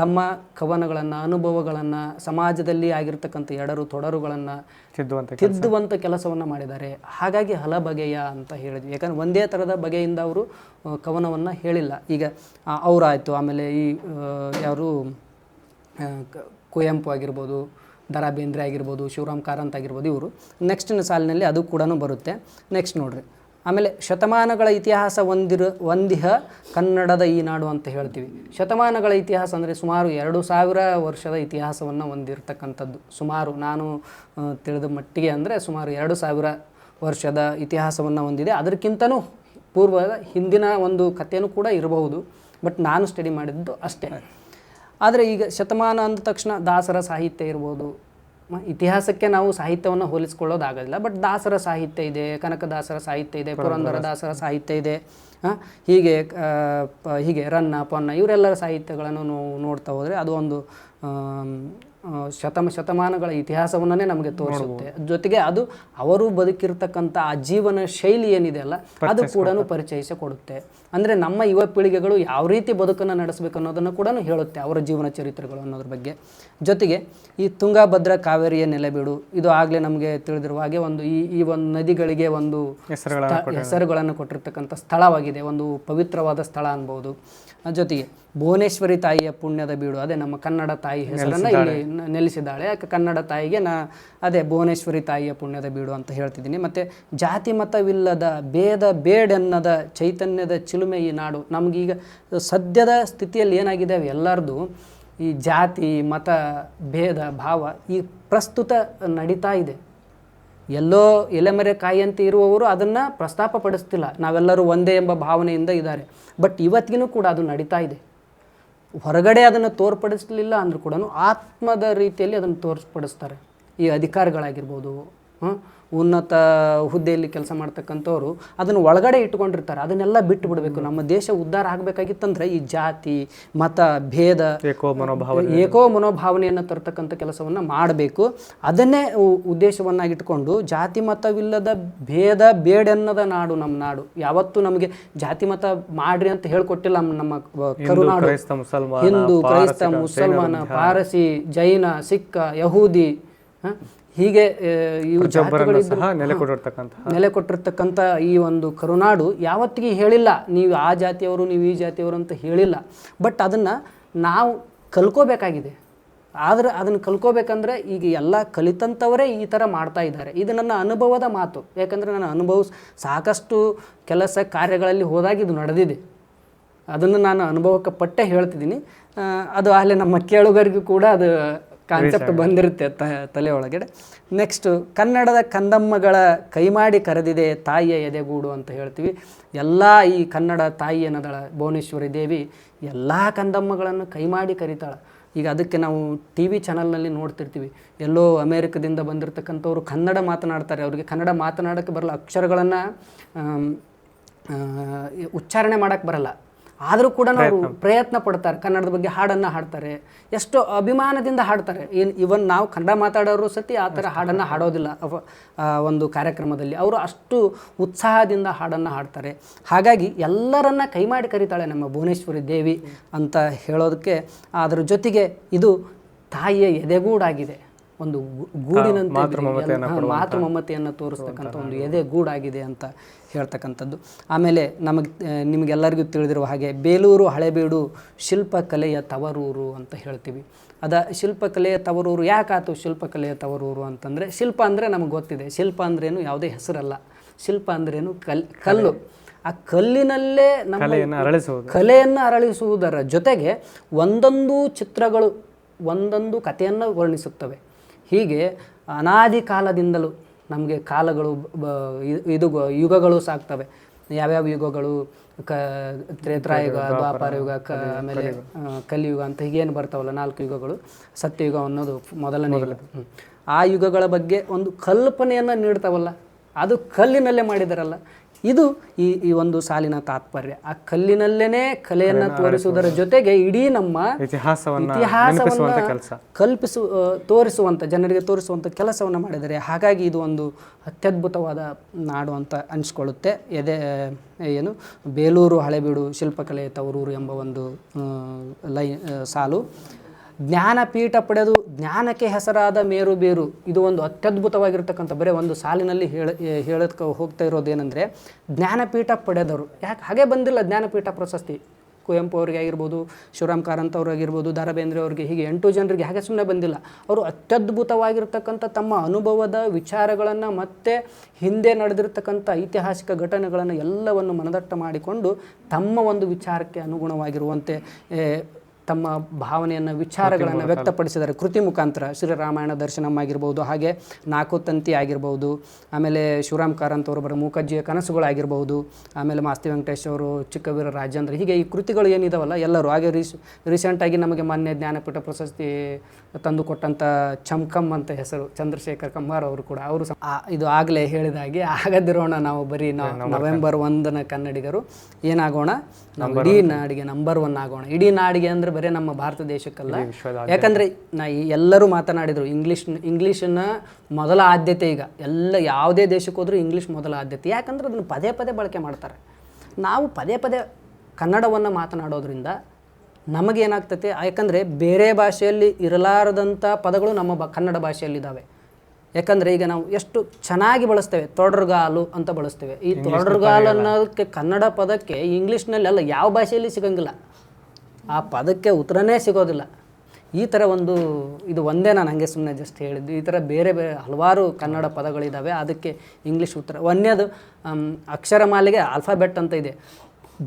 ತಮ್ಮ ಕವನಗಳನ್ನು ಅನುಭವಗಳನ್ನು ಸಮಾಜದಲ್ಲಿ ಆಗಿರ್ತಕ್ಕಂಥ ಎಡರು ತೊಡರುಗಳನ್ನು ತಿದ್ದುವಂಥ ತಿದ್ದುವಂಥ ಕೆಲಸವನ್ನು ಮಾಡಿದ್ದಾರೆ. ಹಾಗಾಗಿ ಹಲ ಬಗೆಯ ಅಂತ ಹೇಳಿದ್ವಿ. ಯಾಕಂದ್ರೆ ಒಂದೇ ಥರದ ಬಗೆಯಿಂದ ಅವರು ಕವನವನ್ನು ಹೇಳಿಲ್ಲ. ಈಗ ಅವರಾಯಿತು. ಆಮೇಲೆ ಈ ಯಾರು ಕುವೆಂಪು ಆಗಿರ್ಬೋದು ದ ರಾ ಬೇಂದ್ರೆ ಆಗಿರ್ಬೋದು ಶಿವರಾಮ್ ಕಾರಂತ್ ಆಗಿರ್ಬೋದು ಇವರು. ನೆಕ್ಸ್ಟಿನ ಸಾಲಿನಲ್ಲಿ ಅದು ಕೂಡ ಬರುತ್ತೆ. ನೆಕ್ಸ್ಟ್ ನೋಡ್ರಿ. ಆಮೇಲೆ ಶತಮಾನಗಳ ಇತಿಹಾಸ ಹೊಂದಿರ, ಹೊಂದಿಹ ಕನ್ನಡದ ಈ ನಾಡು ಅಂತ ಹೇಳ್ತೀವಿ. ಶತಮಾನಗಳ ಇತಿಹಾಸ ಅಂದರೆ ಸುಮಾರು ಎರಡು ಸಾವಿರ ವರ್ಷದ ಇತಿಹಾಸವನ್ನು ಹೊಂದಿರತಕ್ಕಂಥದ್ದು. ಸುಮಾರು ನಾನು ತಿಳಿದ ಮಟ್ಟಿಗೆ ಅಂದರೆ ಸುಮಾರು ಎರಡು ಸಾವಿರ ವರ್ಷದ ಇತಿಹಾಸವನ್ನು ಹೊಂದಿದೆ. ಅದಕ್ಕಿಂತನೂ ಪೂರ್ವದ ಹಿಂದಿನ ಒಂದು ಕಥೆಯೂ ಕೂಡ ಇರಬಹುದು. ಬಟ್ ನಾನು ಸ್ಟಡಿ ಮಾಡಿದ್ದು ಅಷ್ಟೇ. ಆದರೆ ಈಗ ಶತಮಾನ ಅಂದ ತಕ್ಷಣ ದಾಸರ ಸಾಹಿತ್ಯ ಇರ್ಬೋದು ಇತಿಹಾಸಕ್ಕೆ ನಾವು ಸಾಹಿತ್ಯವನ್ನು ಹೋಲಿಸ್ಕೊಳ್ಳೋದಾಗೋದಿಲ್ಲ. ಬಟ್ ದಾಸರ ಸಾಹಿತ್ಯ ಇದೆ ಕನಕದಾಸರ ಸಾಹಿತ್ಯ ಇದೆ ಪುರಂದರ ದಾಸರ ಸಾಹಿತ್ಯ ಇದೆ ಹೀಗೆ ಹೀಗೆ ರನ್ನ ಪೊನ್ನ ಇವರೆಲ್ಲರ ಸಾಹಿತ್ಯಗಳನ್ನು ನಾವು ನೋಡ್ತಾ ಹೋದರೆ ಅದು ಒಂದು ಶತಮ ಶತಮಾನಗಳ ಇತಿಹಾಸವನ್ನೇ ನಮಗೆ ತೋರಿಸುತ್ತೆ. ಜೊತೆಗೆ ಅದು ಅವರು ಬದುಕಿರ್ತಕ್ಕಂಥ ಆ ಜೀವನ ಶೈಲಿ ಏನಿದೆ ಅಲ್ಲ ಅದು ಕೂಡ ಪರಿಚಯಿಸಿಕೊಡುತ್ತೆ. ಅಂದರೆ ನಮ್ಮ ಯುವ ಪೀಳಿಗೆಗಳು ಯಾವ ರೀತಿ ಬದುಕನ್ನು ನಡೆಸಬೇಕು ಅನ್ನೋದನ್ನು ಕೂಡ ಹೇಳುತ್ತೆ ಅವರ ಜೀವನ ಚರಿತ್ರೆಗಳು ಅನ್ನೋದ್ರ ಬಗ್ಗೆ. ಜೊತೆಗೆ ಈ ತುಂಗಭದ್ರಾ ಕಾವೇರಿಯ ನೆಲೆಬೀಡು ಇದು ಆಗಲೇ ನಮಗೆ ತಿಳಿದಿರುವ ಹಾಗೆ ಒಂದು ಈ ಈ ಒಂದು ನದಿಗಳಿಗೆ ಒಂದು ಹೆಸರುಗಳನ್ನ ಕೊಟ್ಟಿರ್ತಕ್ಕಂಥ ಸ್ಥಳವಾಗಿದೆ. ಒಂದು ಪವಿತ್ರವಾದ ಸ್ಥಳ ಅನ್ಬೋದು. ಜೊತೆಗೆ ಭುವನೇಶ್ವರಿ ತಾಯಿಯ ಪುಣ್ಯದ ಬೀಡು ಅದೇ ನಮ್ಮ ಕನ್ನಡ ತಾಯಿ ಹೆಸರನ್ನು ಇಲ್ಲಿ ನೆಲೆಸಿದ್ದಾಳೆ. ಯಾಕೆ ಕನ್ನಡ ತಾಯಿಗೆ ನಾ ಅದೇ ಭುವನೇಶ್ವರಿ ತಾಯಿಯ ಪುಣ್ಯದ ಬೀಡು ಅಂತ ಹೇಳ್ತಿದ್ದೀನಿ. ಮತ್ತು ಜಾತಿ ಮತವಿಲ್ಲದ ಭೇದ ಬೇಡೆನ್ನದ ಚೈತನ್ಯದ ಚಿಲುಮೆ ಈ ನಾಡು. ನಮಗೀಗ ಸದ್ಯದ ಸ್ಥಿತಿಯಲ್ಲಿ ಏನಾಗಿದೆ ಎಲ್ಲರದು ಈ ಜಾತಿ ಮತ ಭೇದ ಭಾವ ಈ ಪ್ರಸ್ತುತ ನಡೀತಾ ಇದೆ. ಎಲ್ಲೋ ಎಲೆಮರೆ ಕಾಯಿಯಂತೆ ಇರುವವರು ಅದನ್ನು ಪ್ರಸ್ತಾಪಪಡಿಸ್ತಿಲ್ಲ. ನಾವೆಲ್ಲರೂ ಒಂದೇ ಎಂಬ ಭಾವನೆಯಿಂದ ಇದ್ದಾರೆ. ಬಟ್ ಇವತ್ತಿಗೂ ಕೂಡ ಅದು ನಡೀತಾ ಇದೆ. ಹೊರಗಡೆ ಅದನ್ನು ತೋರ್ಪಡಿಸಲಿಲ್ಲ ಅಂದರೂ ಕೂಡ ಆತ್ಮದ ರೀತಿಯಲ್ಲಿ ಅದನ್ನು ತೋರ್ಪಡಿಸ್ತಾರೆ. ಈ ಅಧಿಕಾರಿಗಳಾಗಿರ್ಬೋದು? ಉನ್ನತ ಹುದ್ದೆಯಲ್ಲಿ ಕೆಲಸ ಮಾಡ್ತಕ್ಕಂಥವ್ರು ಅದನ್ನು ಒಳಗಡೆ ಇಟ್ಕೊಂಡಿರ್ತಾರೆ. ಅದನ್ನೆಲ್ಲ ಬಿಟ್ಟು ಬಿಡಬೇಕು. ನಮ್ಮ ದೇಶ ಉದ್ಧಾರ ಆಗಬೇಕಾಗಿತ್ತಂದ್ರೆ ಈ ಜಾತಿ ಮತ ಭೇದ ಏಕೋ ಮನೋಭಾವ ಏಕೋ ಮನೋಭಾವನೆಯನ್ನು ತರ್ತಕ್ಕಂಥ ಕೆಲಸವನ್ನು ಮಾಡಬೇಕು. ಅದನ್ನೇ ಉದ್ದೇಶವನ್ನಾಗಿಟ್ಕೊಂಡು ಜಾತಿ ಮತವಿಲ್ಲದ ಭೇದ ಬೇಡೆನ್ನದ ನಾಡು ನಮ್ಮ ನಾಡು. ಯಾವತ್ತೂ ನಮಗೆ ಜಾತಿ ಮತ ಮಾಡ್ರಿ ಅಂತ ಹೇಳ್ಕೊಟ್ಟಿಲ್ಲ ನಮ್ಮ- ಕರುನಾಡು. ಹಿಂದೂ ಕ್ರೈಸ್ತ ಮುಸಲ್ಮಾನ ಪಾರಸಿ ಜೈನ ಸಿಕ್ಕ ಯಹೂದಿ? ಹೀಗೆ ಇವು ಸಹ ನೆಲೆ ಕೊಟ್ಟಿರ್ತಕ್ಕಂಥ ನೆಲೆ ಕೊಟ್ಟಿರ್ತಕ್ಕಂಥ ಈ ಒಂದು ಕರುನಾಡು ಯಾವತ್ತಿಗೆ ಹೇಳಿಲ್ಲ. ನೀವು ಆ ಜಾತಿಯವರು ನೀವು ಈ ಜಾತಿಯವರು ಅಂತ ಹೇಳಿಲ್ಲ. ಬಟ್ ಅದನ್ನು ನಾವು ಕಲ್ಕೋಬೇಕಾಗಿದೆ. ಆದರೆ ಅದನ್ನು ಕಲ್ಕೋಬೇಕಂದ್ರೆ ಈಗ ಎಲ್ಲ ಕಲಿತಂಥವರೇ ಈ ಥರ ಮಾಡ್ತಾ ಇದ್ದಾರೆ. ಇದು ನನ್ನ ಅನುಭವದ ಮಾತು. ಯಾಕಂದರೆ ನನ್ನ ಅನುಭವ ಸಾಕಷ್ಟು ಕೆಲಸ ಕಾರ್ಯಗಳಲ್ಲಿ ಹೋದಾಗ ಇದು ನಡೆದಿದೆ. ಅದನ್ನು ನಾನು ಅನುಭವಕ್ಕೆ ಪಟ್ಟೆ ಹೇಳ್ತಿದ್ದೀನಿ. ಅದು ಅಲ್ಲೇ ನಮ್ಮ ಕೇಳುಗರಿಗೂ ಕೂಡ ಅದು ಕಾನ್ಸೆಪ್ಟ್ ಬಂದಿರುತ್ತೆ ತ ತಲೆ ಒಳಗಡೆ. ನೆಕ್ಸ್ಟು ಕನ್ನಡದ ಕಂದಮ್ಮಗಳ ಕೈಮಾಡಿ ಕರೆದಿದೆ ತಾಯಿಯ ಎದೆಗೂಡು ಅಂತ ಹೇಳ್ತೀವಿ. ಎಲ್ಲ ಈ ಕನ್ನಡ ತಾಯಿ ಅನ್ನದಳ ಭುವನೇಶ್ವರಿ ದೇವಿ ಎಲ್ಲ ಕಂದಮ್ಮಗಳನ್ನು ಕೈಮಾಡಿ ಕರಿತಾಳೆ. ಈಗ ಅದಕ್ಕೆ ನಾವು ಟಿ ವಿ ಚಾನಲ್ನಲ್ಲಿ ನೋಡ್ತಿರ್ತೀವಿ. ಎಲ್ಲೋ ಅಮೇರಿಕದಿಂದ ಬಂದಿರತಕ್ಕಂಥವ್ರು ಕನ್ನಡ ಮಾತನಾಡ್ತಾರೆ. ಅವರಿಗೆ ಕನ್ನಡ ಮಾತನಾಡೋಕ್ಕೆ ಬರಲ್ಲ ಅಕ್ಷರಗಳನ್ನು ಉಚ್ಚಾರಣೆ ಮಾಡೋಕ್ಕೆ ಬರಲ್ಲ. ಆದರೂ ಕೂಡ ನಾವು ಪ್ರಯತ್ನ. ಪಡ್ತಾರೆ. ಕನ್ನಡದ ಬಗ್ಗೆ ಹಾಡನ್ನು ಹಾಡ್ತಾರೆ. ಎಷ್ಟು ಅಭಿಮಾನದಿಂದ ಹಾಡ್ತಾರೆ. ಏನು ಇವನ್ ನಾವು ಕನ್ನಡ ಮಾತಾಡೋರು ಸತಿ ಆ ಥರ ಹಾಡನ್ನು ಹಾಡೋದಿಲ್ಲ. ಅವ ಒಂದು ಕಾರ್ಯಕ್ರಮದಲ್ಲಿ. ಅವರು ಅಷ್ಟು ಉತ್ಸಾಹದಿಂದ ಹಾಡನ್ನು ಹಾಡ್ತಾರೆ. ಹಾಗಾಗಿ ಎಲ್ಲರನ್ನ ಕೈಮಾಡಿ ಕರೀತಾಳೆ ನಮ್ಮ ಭುವನೇಶ್ವರಿ ದೇವಿ ಅಂತ ಹೇಳೋದಕ್ಕೆ ಅದರ ಜೊತೆಗೆ ಇದು ತಾಯಿಯ ಎದೆಗೂಡಾಗಿದೆ. ಒಂದು ಗೂಡಿನಂತೆ ಮಾತೃ ಮಮತೆಯನ್ನು ತೋರಿಸ್ತಕ್ಕಂಥ ಒಂದು ಎದೆ ಗೂಡಾಗಿದೆ ಅಂತ ಹೇಳ್ತಕ್ಕಂಥದ್ದು. ಆಮೇಲೆ ನಮಗೆ ನಿಮಗೆಲ್ಲರಿಗೂ ತಿಳಿದಿರುವ ಹಾಗೆ ಬೇಲೂರು ಹಳೆಬೀಡು ಶಿಲ್ಪಕಲೆಯ ತವರೂರು ಅಂತ ಹೇಳ್ತೀವಿ. ಅದ ಶಿಲ್ಪಕಲೆಯ ತವರೂರು ಯಾಕಾತು ಶಿಲ್ಪಕಲೆಯ ತವರೂರು ಅಂತಂದರೆ ಶಿಲ್ಪ ಅಂದರೆ ನಮಗೆ ಗೊತ್ತಿದೆ. ಶಿಲ್ಪ ಅಂದ್ರೇನು ಯಾವುದೇ ಹೆಸರಲ್ಲ. ಶಿಲ್ಪ ಅಂದ್ರೇನು ಕಲ್ ಕಲ್ಲು. ಆ ಕಲ್ಲಿನಲ್ಲೇ ನಮ್ಮ ಅರಳಿಸುವುದು. ಕಲೆಯನ್ನು ಅರಳಿಸುವುದರ ಜೊತೆಗೆ ಒಂದೊಂದು ಚಿತ್ರಗಳು ಒಂದೊಂದು ಕಥೆಯನ್ನು ವರ್ಣಿಸುತ್ತವೆ. ಹೀಗೆ ಅನಾದಿ ಕಾಲದಿಂದಲೂ ನಮಗೆ ಕಾಲಗಳು ಇದು ಯುಗಗಳು ಸಾಕ್ತವೆ. ಯಾವ್ಯಾವ ಯುಗಗಳು? ಕ ತ್ರೇತಾಯುಗ ದ್ವಾಪಾರ ಯುಗ ಕ ಆಮೇಲೆ ಕಲಿಯುಗ. ಅಂತ ಹೀಗೇನು ಬರ್ತಾವಲ್ಲ ನಾಲ್ಕು ಯುಗಗಳು? ಸತ್ಯಯುಗ ಅನ್ನೋದು ಮೊದಲನೇ ಆ ಯುಗಗಳ ಬಗ್ಗೆ ಒಂದು ಕಲ್ಪನೆಯನ್ನು ನೀಡ್ತಾವಲ್ಲ. ಅದು ಕಲ್ಲಿನಲ್ಲೇ ಮಾಡಿದಾರಲ್ಲ. ಇದು ಈ ಈ ಒಂದು ಸಾಲಿನ ತಾತ್ಪರ್ಯ. ಆ ಕಲ್ಲಿನಲ್ಲೇನೆ ಕಲೆಯನ್ನು ತೋರಿಸುವುದರ ಜೊತೆಗೆ ಇಡೀ ನಮ್ಮ ಇತಿಹಾಸವನ್ನ ಕಲ್ಪಿಸು ತೋರಿಸುವಂಥ ಜನರಿಗೆ ತೋರಿಸುವಂಥ ಕೆಲಸವನ್ನು ಮಾಡಿದರೆ ಹಾಗಾಗಿ ಇದು ಒಂದು ಅತ್ಯದ್ಭುತವಾದ ನಾಡು ಅಂತ ಅನಿಸ್ಕೊಳ್ಳುತ್ತೆ. ಎದೆ ಏನು ಬೇಲೂರು ಹಳೆಬೀಡು ಶಿಲ್ಪಕಲೆ ತವರೂರು ಎಂಬ ಒಂದು ಲೈ ಸಾಲು. ಜ್ಞಾನಪೀಠ ಪಡೆದು ಜ್ಞಾನಕ್ಕೆ ಹೆಸರಾದ ಮೇರು ಬೇರು. ಇದು ಒಂದು ಅತ್ಯದ್ಭುತವಾಗಿರ್ತಕ್ಕಂಥ, ಬರೀ ಒಂದು ಸಾಲಿನಲ್ಲಿ ಹೇಳ ಹೇಳಕ್ಕೆ ಹೋಗ್ತಾ ಇರೋದೇನೆಂದರೆ ಜ್ಞಾನಪೀಠ ಪಡೆದವರು ಯಾಕೆ? ಹಾಗೆ ಬಂದಿಲ್ಲ ಜ್ಞಾನಪೀಠ ಪ್ರಶಸ್ತಿ. ಕುವೆಂಪು ಅವರಿಗೆ ಆಗಿರ್ಬೋದು, ಶಿವರಾಮ್ ಕಾರಂತ್ ಅವರಾಗಿರ್ಬೋದು ದ ರಾ ಬೇಂದ್ರೆ ಅವರಿಗೆ ಹೀಗೆ ಎಂಟು ಜನರಿಗೆ ಹಾಗೆ ಸುಮ್ಮನೆ ಬಂದಿಲ್ಲ. ಅವರು ಅತ್ಯದ್ಭುತವಾಗಿರ್ತಕ್ಕಂಥ ತಮ್ಮ ಅನುಭವದ ವಿಚಾರಗಳನ್ನು ಮತ್ತೆ ಹಿಂದೆ ನಡೆದಿರ್ತಕ್ಕಂಥ ಐತಿಹಾಸಿಕ ಘಟನೆಗಳನ್ನು ಎಲ್ಲವನ್ನು ಮನದಟ್ಟ ಮಾಡಿಕೊಂಡು ತಮ್ಮ ಒಂದು ವಿಚಾರಕ್ಕೆ ಅನುಗುಣವಾಗಿರುವಂತೆ ತಮ್ಮ ಭಾವನೆಯನ್ನು ವಿಚಾರಗಳನ್ನು ವ್ಯಕ್ತಪಡಿಸಿದ್ದಾರೆ. ಕೃತಿ ಮುಖಾಂತರ ಶ್ರೀರಾಮಾಯಣ ದರ್ಶನಂ ಆಗಿರ್ಬೋದು ಹಾಗೆ ನಾಲ್ಕು ತಂತಿ ಆಗಿರ್ಬೋದು ಆಮೇಲೆ ಶಿವರಾಮ್ ಕಾರಂತ್ ಅವರು ಬರೋ ಮೂಕಜ್ಜಿಯ ಕನಸುಗಳಾಗಿರ್ಬೋದು ಆಮೇಲೆ ಮಾಸ್ತಿ ವೆಂಕಟೇಶ್ ಅವರು ಚಿಕ್ಕವೀರ ರಾಜೇಂದ್ರ ಹೀಗೆ ಈ ಕೃತಿಗಳು ಏನಿದಾವಲ್ಲ ಎಲ್ಲರೂ. ಹಾಗೆ ರೀಸ್ ರೀಸೆಂಟಾಗಿ ನಮಗೆ ಮಾನ್ಯ ಜ್ಞಾನಪೀಠ ಪ್ರಶಸ್ತಿ ತಂದುಕೊಟ್ಟಂಥ ಚಮ್ಕಮ್ ಅಂತ ಹೆಸರು ಚಂದ್ರಶೇಖರ್ ಕಂಬಾರ್ ಅವರು ಕೂಡ. ಅವರು ಇದು ಆಗಲೇ ಹೇಳಿದಾಗೆ ಆಗದಿರೋಣ ನಾವು ಬರೀ ನಾವು ನವೆಂಬರ್ ಒಂದನ ಕನ್ನಡಿಗರು. ಏನಾಗೋಣ? ನಾವು ಇಡೀ ನಾಡಿಗೆ ನಂಬರ್ ಒನ್ ಆಗೋಣ. ಇಡೀ ನಾಡಿಗೆ ಅಂದ್ರೆ ಬರೀ ನಮ್ಮ ಭಾರತ ದೇಶಕ್ಕಲ್ಲ. ಯಾಕಂದ್ರೆ ನಾ ಈ ಎಲ್ಲರೂ ಮಾತನಾಡಿದ್ರು ಇಂಗ್ಲೀಷ್ ಇಂಗ್ಲೀಷನ್ನ ಮೊದಲ ಆದ್ಯತೆ ಈಗ. ಎಲ್ಲ ಯಾವುದೇ ದೇಶಕ್ಕೆ ಹೋದರೂ ಇಂಗ್ಲೀಷ್ ಮೊದಲ ಆದ್ಯತೆ. ಯಾಕಂದ್ರೆ ಅದನ್ನು ಪದೇ ಪದೇ ಬಳಕೆ ಮಾಡ್ತಾರೆ. ನಾವು ಪದೇ ಪದೇ ಕನ್ನಡವನ್ನು ಮಾತನಾಡೋದ್ರಿಂದ ನಮಗೇನಾಗ್ತತೆ? ಯಾಕಂದರೆ ಬೇರೆ ಭಾಷೆಯಲ್ಲಿ ಇರಲಾರದಂಥ ಪದಗಳು ನಮ್ಮ ಬ ಕನ್ನಡ ಭಾಷೆಯಲ್ಲಿದ್ದಾವೆ ಯಾಕಂದರೆ ಈಗ ನಾವು ಎಷ್ಟು ಚೆನ್ನಾಗಿ ಬಳಸ್ತೇವೆ? ತೊಡರ್ಗಾಲು ಅಂತ ಬಳಸ್ತೇವೆ. ಈ ತೊಡರ್ಗಾಲು ಅನ್ನೋದಕ್ಕೆ ಕನ್ನಡ ಪದಕ್ಕೆ ಇಂಗ್ಲೀಷ್ನಲ್ಲಿ ಅಲ್ಲ ಯಾವ ಭಾಷೆಯಲ್ಲಿ ಸಿಗಂಗಿಲ್ಲ. ಆ ಪದಕ್ಕೆ ಉತ್ತರನೇ ಸಿಗೋದಿಲ್ಲ. ಈ ಥರ ಒಂದು ಇದು ಒಂದೇ ನಾನು ಹಂಗೆ ಸುಮ್ಮನೆ ಜಸ್ಟ್ ಹೇಳಿದ್ದು. ಈ ಥರ ಬೇರೆ ಬೇರೆ ಹಲವಾರು ಕನ್ನಡ ಪದಗಳಿದ್ದಾವೆ ಅದಕ್ಕೆ ಇಂಗ್ಲೀಷ್ ಉತ್ತರ. ಒಂದೇದು ಆಮ್, ಅಕ್ಷರಮಾಲೆಗೆ ಆಲ್ಫಾಬೆಟ್ ಅಂತ ಇದೆ.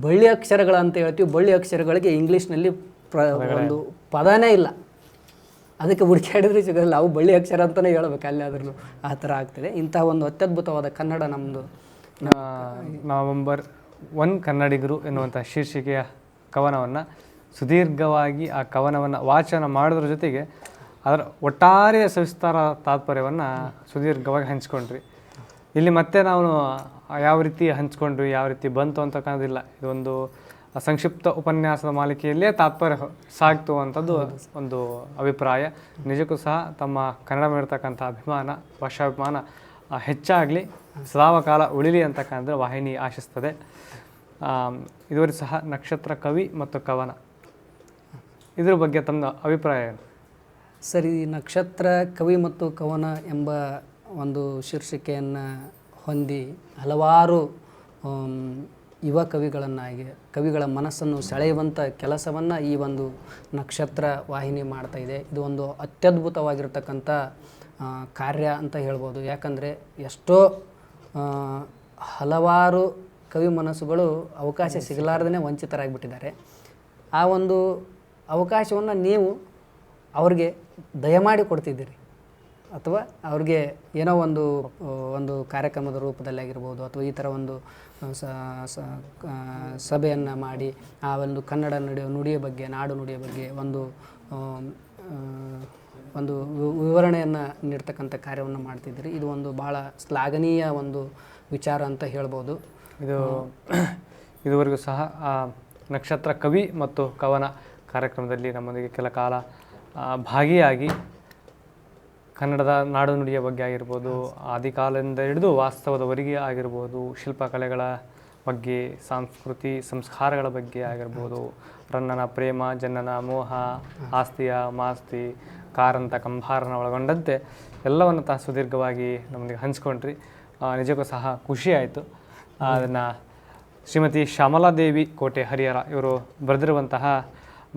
ಬಳ್ಳಿ ಅಕ್ಷರಗಳು ಅಂತ ಹೇಳ್ತೀವಿ. ಬಳ್ಳಿ ಅಕ್ಷರಗಳಿಗೆ ಇಂಗ್ಲೀಷ್ನಲ್ಲಿ ಪ್ರ ಒಂದು ಪದನೇ ಇಲ್ಲ. ಅದಕ್ಕೆ ಹುಡುಕಾಡಿದ್ರೆ ಸಿಗೋದಿಲ್ಲ. ಅವು ಬಳ್ಳಿ ಅಕ್ಷರ ಅಂತಲೇ ಹೇಳ್ಬೇಕು. ಅಲ್ಲಾದ್ರೂ ಆ ಥರ ಆಗ್ತದೆ. ಇಂತಹ ಒಂದು ಅತ್ಯದ್ಭುತವಾದ ಕನ್ನಡ ನಮ್ಮದು ನವೆಂಬರ್ ಒನ್ ಕನ್ನಡಿಗರು ಎನ್ನುವಂಥ ಶೀರ್ಷಿಕೆಯ ಕವನವನ್ನು ಸುದೀರ್ಘವಾಗಿ ಆ ಕವನವನ್ನು ವಾಚನ ಮಾಡೋದ್ರ ಜೊತೆಗೆ ಅದರ ಒಟ್ಟಾರೆ ಸವಿಸ್ತಾರ ತಾತ್ಪರ್ಯವನ್ನು ಸುದೀರ್ಘವಾಗಿ ಹಂಚ್ಕೊಂಡ್ರಿ. ಇಲ್ಲಿ ಮತ್ತೆ ನಾವು ಯಾವ ರೀತಿ ಹಂಚ್ಕೊಂಡ್ವಿ, ಯಾವ ರೀತಿ ಬಂತು ಅಂತ ಕಾಣೋದಿಲ್ಲ. ಇದೊಂದು ಸಂಕ್ಷಿಪ್ತ ಉಪನ್ಯಾಸದ ಮಾಲಿಕೆಯಲ್ಲೇ ತಾತ್ಪರ್ಯ ಸಾಕ್ತು ಅಂಥದ್ದು ಒಂದು ಅಭಿಪ್ರಾಯ. ನಿಜಕ್ಕೂ ಸಹ ತಮ್ಮ ಕನ್ನಡ ಮೇಲಿರ್ತಕ್ಕಂಥ ಅಭಿಮಾನ ಭಾಷಾಭಿಮಾನ ಹೆಚ್ಚಾಗಲಿ, ಸದಾವಕಾಲ ಉಳಿಲಿ ಅಂತಕ್ಕಂಥ ವಾಹಿನಿ ಆಶಿಸ್ತದೆ. ಇದುವರೆಗೂ ಸಹ ನಕ್ಷತ್ರ ಕವಿ ಮತ್ತು ಕವನ. ಇದ್ರ ಬಗ್ಗೆ ತಮ್ಮ ಅಭಿಪ್ರಾಯ ಏನು? ಸರಿ ನಕ್ಷತ್ರ ಕವಿ ಮತ್ತು ಕವನ ಎಂಬ ಒಂದು ಶೀರ್ಷಿಕೆಯನ್ನು ಹೊಂದಿ ಹಲವಾರು ಯುವ ಕವಿಗಳನ್ನಾಗಿ ಕವಿಗಳ ಮನಸ್ಸನ್ನು ಸೆಳೆಯುವಂಥ ಕೆಲಸವನ್ನು ಈ ಒಂದು ನಕ್ಷತ್ರ ವಾಹಿನಿ ಮಾಡ್ತಾ ಇದೆ. ಇದು ಒಂದು ಅತ್ಯದ್ಭುತವಾಗಿರ್ತಕ್ಕಂಥ ಕಾರ್ಯ ಅಂತ ಹೇಳ್ಬೋದು. ಯಾಕಂದರೆ ಎಷ್ಟೋ ಹಲವಾರು ಕವಿ ಮನಸ್ಸುಗಳು ಅವಕಾಶ ಸಿಗಲಾರ್ದೇ ವಂಚಿತರಾಗಿಬಿಟ್ಟಿದ್ದಾರೆ. ಆ ಒಂದು ಅವಕಾಶವನ್ನು ನೀವು ಅವ್ರಿಗೆ ದಯಮಾಡಿ ಕೊಡ್ತಿದ್ದೀರಿ. ಅಥವಾ ಅವ್ರಿಗೆ ಏನೋ ಒಂದು ಒಂದು ಕಾರ್ಯಕ್ರಮದ ರೂಪದಲ್ಲಿ ಆಗಿರ್ಬೋದು ಅಥವಾ ಈ ಥರ ಒಂದು ಸಭೆಯನ್ನು ಮಾಡಿ, ಆ ಒಂದು ಕನ್ನಡ ನುಡಿ ನುಡಿಯ ಬಗ್ಗೆ, ನಾಡು ನುಡಿಯ ಬಗ್ಗೆ ಒಂದು ಒಂದು ವಿವರಣೆಯನ್ನು ನೀಡ್ತಕ್ಕಂಥ ಕಾರ್ಯವನ್ನು ಮಾಡ್ತಿದ್ದೀರಿ. ಇದು ಒಂದು ಭಾಳ ಶ್ಲಾಘನೀಯ ಒಂದು ವಿಚಾರ ಅಂತ ಹೇಳ್ಬೋದು. ಇದು, ಇದುವರೆಗೂ ಸಹ ನಕ್ಷತ್ರ ಕವಿ ಮತ್ತು ಕವನ ಕಾರ್ಯಕ್ರಮದಲ್ಲಿ ನಮ್ಮೊಂದಿಗೆ ಕೆಲ ಕಾಲ ಭಾಗಿಯಾಗಿ ಕನ್ನಡದ ನಾಡು ನುಡಿಯ ಬಗ್ಗೆ ಆಗಿರ್ಬೋದು ಆದಿಕಾಲದಿಂದ ಹಿಡಿದು ವಾಸ್ತವದವರೆಗೆ ಆಗಿರ್ಬೋದು ಶಿಲ್ಪಕಲೆಗಳ ಬಗ್ಗೆ ಸಂಸ್ಕೃತಿ ಸಂಸ್ಕಾರಗಳ ಬಗ್ಗೆ ಆಗಿರ್ಬೋದು ರನ್ನನ ಪ್ರೇಮ ಜನನ ಮೋಹ ಆಸ್ತಿಯ ಮಾಸ್ತಿ ಕಾರಂತ ಕಂಭಾರನ ಒಳಗೊಂಡಂತೆ ಎಲ್ಲವನ್ನು ತಾ ಸುದೀರ್ಘವಾಗಿ ನಮ್ಮೊಂದಿಗೆ ಹಂಚ್ಕೊಂಡ್ರಿ. ನಿಜಕ್ಕೂ ಸಹ ಖುಷಿ ಆಯಿತು. ಅದನ್ನು ಶ್ರೀಮತಿ ಶ್ಯಾಮಲಾದೇವಿ ಕೋಟೆ ಹರಿಹರ ಇವರು ಬರೆದಿರುವಂತಹ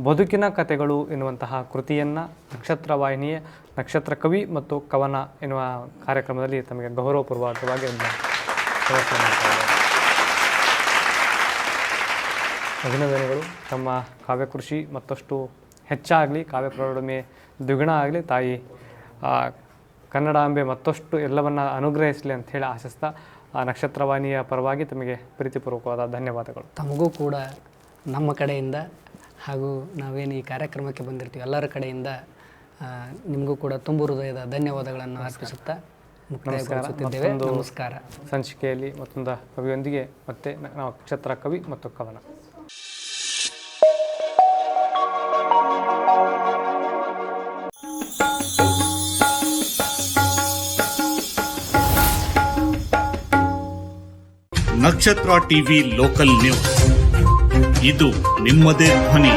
ಬದುಕಿನ ಕಥೆಗಳು ಎನ್ನುವಂತಹ ಕೃತಿಯನ್ನು ನಕ್ಷತ್ರ ವಾಹಿನಿಯ, ನಕ್ಷತ್ರ ಕವಿ ಮತ್ತು ಕವನ ಎನ್ನುವ ಕಾರ್ಯಕ್ರಮದಲ್ಲಿ ತಮಗೆ ಗೌರವಪೂರ್ವಕವಾಗಿ. ಅಭಿನಂದನೆಗಳು ತಮ್ಮ ಕಾವ್ಯಕೃಷಿ ಮತ್ತಷ್ಟು ಹೆಚ್ಚಾಗಲಿ, ಕಾವ್ಯ ಪ್ರೌಢಮೆ ದ್ವಿಗುಣ ಆಗಲಿ, ತಾಯಿ ಕನ್ನಡಾಂಬೆ ಮತ್ತಷ್ಟು ಎಲ್ಲವನ್ನ ಅನುಗ್ರಹಿಸಲಿ ಅಂತ ಹೇಳಿ ಆಶಿಸ್ತಾ, ಆ ನಕ್ಷತ್ರವಾಣಿಯ ಪರವಾಗಿ ತಮಗೆ ಪ್ರೀತಿಪೂರ್ವಕವಾದ ಧನ್ಯವಾದಗಳು ತಮಗೂ ಕೂಡ ನಮ್ಮ ಕಡೆಯಿಂದ ಹಾಗೂ ನಾವೇನು ಈ ಕಾರ್ಯಕ್ರಮಕ್ಕೆ ಬಂದಿರ್ತೀವಿ ಎಲ್ಲರ ಕಡೆಯಿಂದ ನಿಮಗೂ ಕೂಡ ತುಂಬು ಹೃದಯದ ಧನ್ಯವಾದಗಳನ್ನು ಅರ್ಪಿಸುತ್ತಾ ಮುಕ್ತಾಯಗೊಳಿಸುತ್ತಿದ್ದೇವೆ. ನಮಸ್ಕಾರ. ಸಂಚಿಕೆಯಲ್ಲಿ ಮತ್ತೊಂದು ಕವಿಯೊಂದಿಗೆ ಮತ್ತೆ ನಾವು ನಕ್ಷತ್ರ ಕವಿ ಮತ್ತು ಕವನ. ನಕ್ಷತ್ರ ಟಿವಿ ಲೋಕಲ್ ನ್ಯೂಸ್. ಇದು ನಿಮ್ಮದೇ ಧ್ವನಿ.